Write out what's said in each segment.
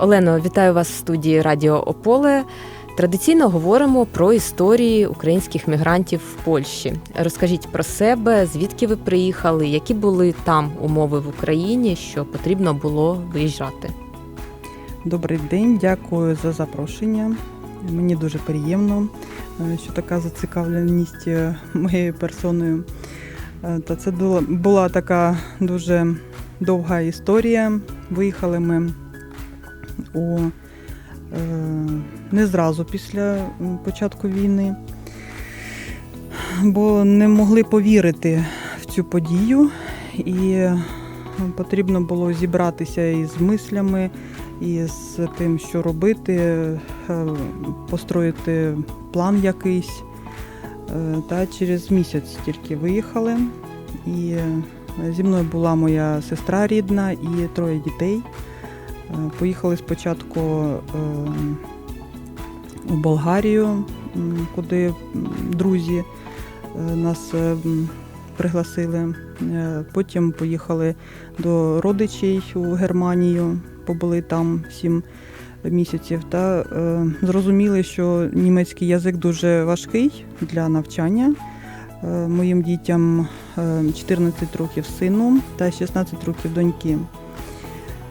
Олено, вітаю вас в студії Радіо Ополе. Традиційно говоримо про історії українських мігрантів в Польщі. Розкажіть про себе, звідки ви приїхали, які були там умови в Україні, що потрібно було виїжджати. Добрий день, дякую за запрошення. Мені дуже приємно, е, що така зацікавленість е, моєю персоною. Е, Та це була- була така дуже довга історія. Виїхали ми у е, не зразу після початку війни, бо не могли повірити в цю подію, і е, потрібно було зібратися із мислями, і з тим, що робити, е, построїти план якийсь. Та через місяць тільки виїхали. І зі мною була моя сестра рідна і троє дітей. Е, Поїхали спочатку е, у Болгарію, куди друзі е, нас е, пригласили. Потім поїхали до родичей у Германію, побули там сім місяців, та зрозуміли, що німецький язик дуже важкий для навчання. Моїм дітям е, 14 років сину та 16 років доньки.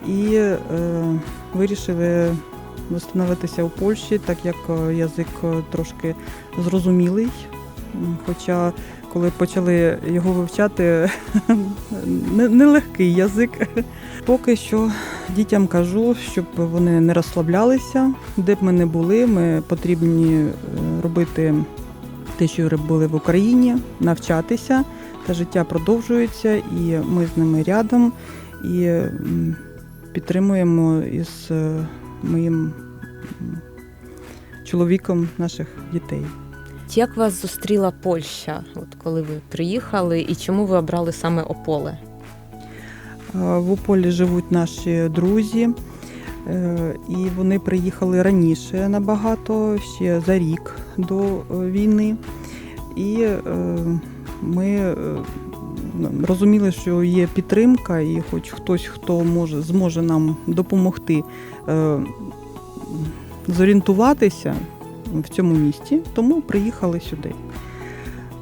І е, вирішили встановитися у Польщі, так як е, язик е, трошки зрозумілий. Хоча, коли почали його вивчати, не- нелегкий язик. Поки що дітям кажу, щоб вони не розслаблялися, де б ми не були, ми потрібні е, робити те, що робили в Україні, навчатися, та життя продовжується, і ми з ними рядом і підтримуємо із е, моїм чоловіком наших дітей. Як вас зустріла Польща, от коли ви приїхали, і чому ви обрали саме Ополе? Е, В Ополі живуть наші друзі, е, і вони приїхали раніше набагато, ще за рік до війни. І ми розуміли, що є підтримка, і хоч хтось, хто може, зможе нам допомогти е, зорієнтуватися в цьому місті, тому приїхали сюди.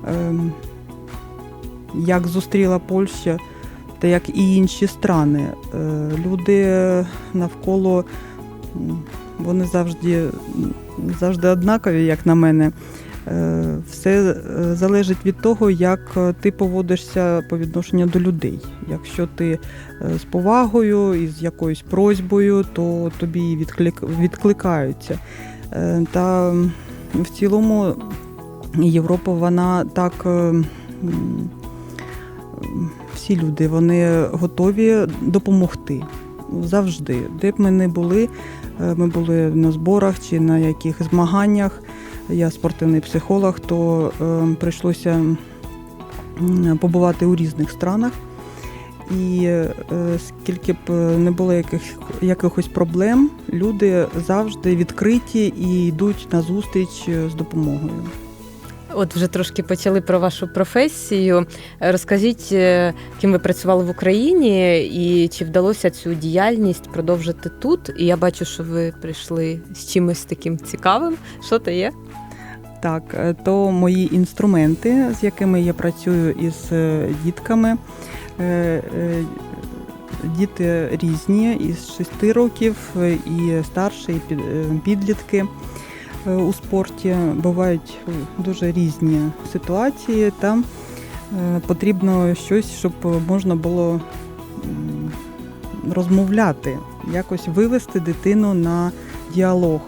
Ем, Як зустріла Польща, та як і інші страни. Е, Люди навколо вони завжди, завжди однакові, як на мене. Е, Все е, залежить від того, як е, ти поводишся по відношенню до людей. Якщо ти з повагою і з якоюсь просьбою, то тобі відклик, відкликаються. Та в цілому Європа, вона так. всі люди вони готові допомогти завжди. Де б ми не були, ми були на зборах чи на яких змаганнях. Я спортивний психолог, то е, прийшлося побувати у різних странах. І е, скільки б не було яких, якихось проблем, люди завжди відкриті і йдуть на зустріч з допомогою. От вже трошки почали про вашу професію. Розкажіть, е, ким ви працювали в Україні, і чи вдалося цю діяльність продовжити тут? І я бачу, що ви прийшли з чимось таким цікавим. Що то є? Так, е, то мої інструменти, з якими я працюю із е, дітками. Діти різні, із 6 років, і старші, і підлітки у спорті. Бувають е, дуже різні ситуації. Там е, потрібно щось, щоб можна було розмовляти, якось вивести дитину на діалог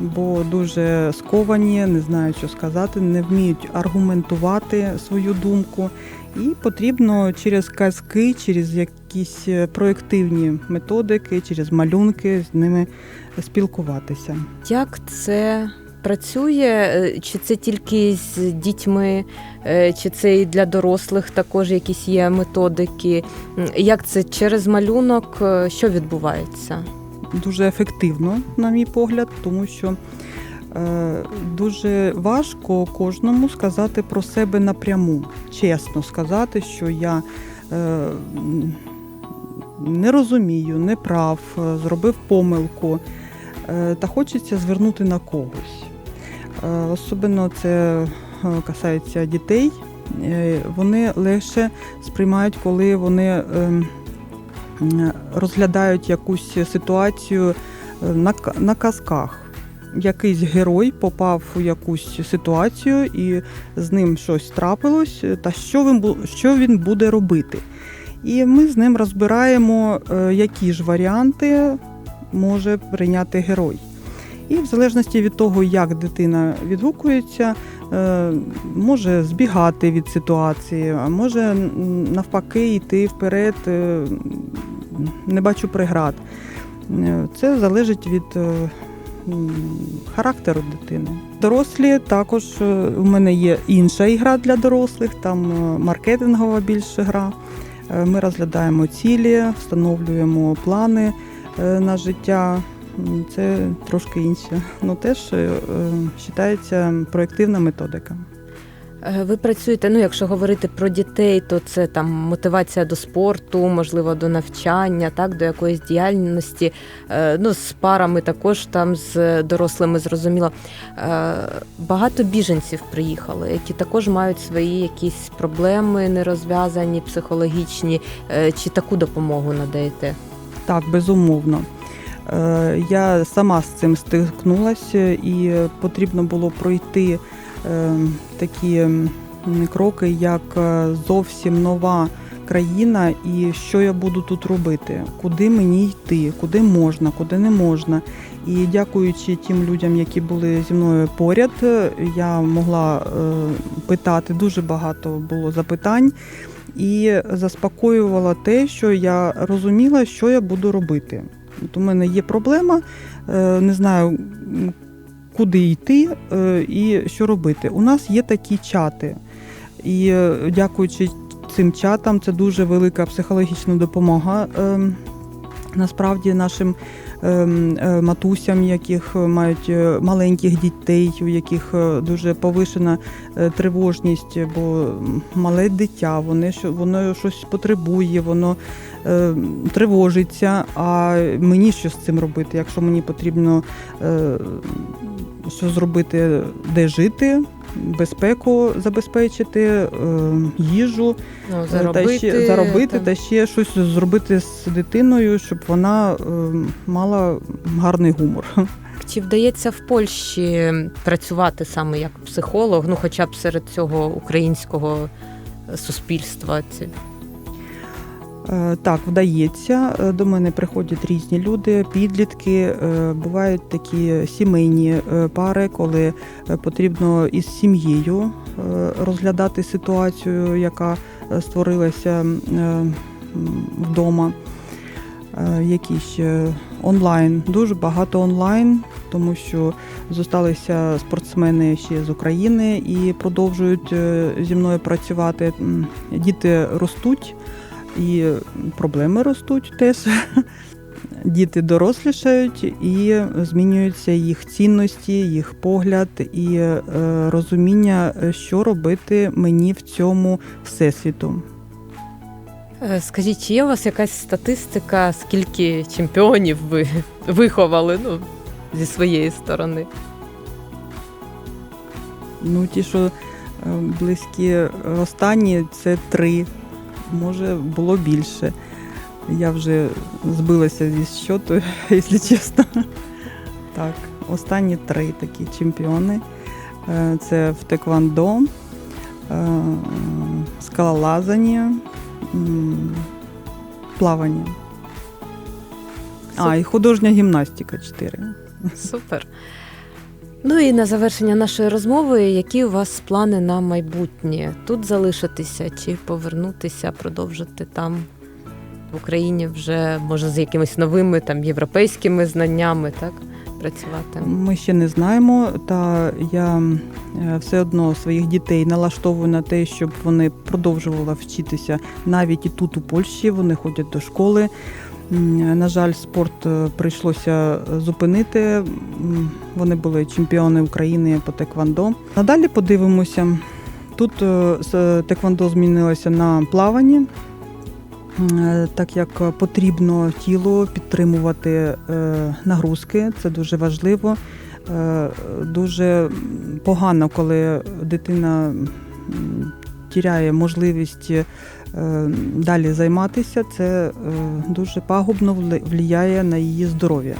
бо дуже сковані, не знають, що сказати, не вміють аргументувати свою думку. І потрібно через казки, через якісь е, проєктивні методики, через малюнки з ними спілкуватися. Як це працює? Е, Чи це тільки з дітьми, Е, чи це і для дорослих також якісь є методики? Як це через малюнок? Що відбувається? Дуже ефективно, на мій погляд, тому що е, дуже важко кожному сказати про себе напряму, чесно сказати, що я е, не розумію, не прав, е, зробив помилку та хочеться звернути на когось. Особливо це касається дітей. Вони легше сприймають, коли вони ем, розглядають якусь ситуацію е, на, на казках. Якийсь герой попав у якусь ситуацію і з ним щось трапилось, е, та що він, що він буде робити. І ми з ним розбираємо, е, які ж варіанти може прийняти герой. І в залежності від того, як дитина відгукується, може збігати від ситуації, а може навпаки йти вперед, не бачу преград. Е, Це залежить від е, характеру дитини. Дорослі також е, у мене є інша ігра для дорослих, там маркетингова більше гра. Ми розглядаємо цілі, встановлюємо плани на життя. Це трошки інше. Ну теж вважається проєктивна методика. Е, Ви працюєте, ну якщо говорити про дітей, то це там мотивація до спорту, можливо, до навчання, так, до якоїсь діяльності. Е, Ну, з парами також там з дорослими зрозуміло. Е, Багато біженців приїхали, які також мають свої якісь проблеми нерозв'язані, психологічні. Чи таку допомогу надаєте? Так, безумовно. Я сама з цим стикнулася і потрібно було пройти такі кроки, як е, зовсім нова країна, і що я буду тут робити, куди мені йти, куди можна, куди не можна. І дякуючи тим людям, які були зі мною поряд, е, я могла е, питати дуже багато було запитань і заспокоювала те, що я розуміла, що я буду робити. От у мене є проблема, не знаю, куди йти е, і що робити. У нас є такі чати, і е, дякуючи цим чатам, це дуже велика психологічна допомога. е, Насправді нашим ем, е, матусям, яких мають маленьких дітей, у яких дуже повишена тривожність, бо мале дитя, вони воно щось потребує, воно тривожиться. А мені що з цим робити? Якщо мені потрібно що зробити, де жити, безпеку забезпечити, е, їжу, Ну, Е, заробити, та ще заробити там. та ще щось зробити з дитиною, щоб вона е, мала гарний гумор. Чи вдається в Польщі працювати саме як психолог, ну хоча б серед цього українського суспільства? Е, Так, вдається. Е, До мене приходять різні люди, підлітки. е, Бувають такі сімейні пари, коли потрібно із сім'єю розглядати ситуацію, яка створилася вдома. Якісь онлайн, дуже багато онлайн, тому що зосталися спортсмени ще з України і продовжують зі мною працювати. Діти ростуть і проблеми ростуть теж. Діти дорослішають і змінюються їх цінності, їх погляд і е, розуміння, що робити мені в цьому всесвіту. Е, Скажіть, чи є у вас якась статистика, скільки чемпіонів ви виховали ну, зі своєї сторони? Ну, ті, що е, близькі останні, це три. Може, було більше. Я вже збилася зі щоту, якщо чесно. Так, останні три такі чемпіони. Е, Це в Теквандо, е, скалолазанні, м, плавання. А, і художня гімнастика чотири. Супер. Ну і на завершення нашої розмови, які у вас плани на майбутнє? Тут залишитися чи повернутися, продовжити там в Україні вже може з якимись новими там європейськими знаннями, так? Працювати. Ми ще не знаємо, та я е, все одно своїх дітей налаштовую на те, щоб вони продовжували вчитися навіть і тут, у Польщі. Вони ходять до школи. На жаль, спорт е, прийшлося зупинити. Вони були чемпіони України по теквандо. Надалі подивимося. Тут е, теквандо змінилося на плавання. Е, Так як потрібно тіло підтримувати е, нагрузки, це дуже важливо. Е, Дуже погано, коли дитина тіряє можливість е, далі займатися, це е, дуже пагубно впливає на її здоров'я.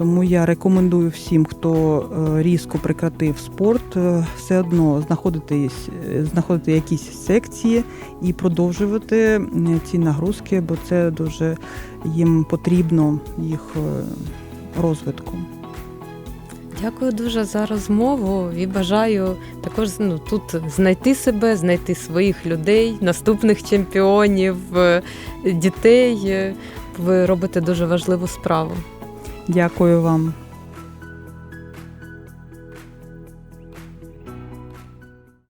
Тому я рекомендую всім, хто е, різко прекратив спорт, е, все одно знаходитись, е, знаходити якісь секції і продовжувати ці нагрузки, бо це дуже їм потрібно їх е, розвитку. Дякую дуже за розмову і бажаю також ну, тут знайти себе, знайти своїх людей, наступних чемпіонів, е, дітей. Е, Ви робите дуже важливу справу. Дякую вам.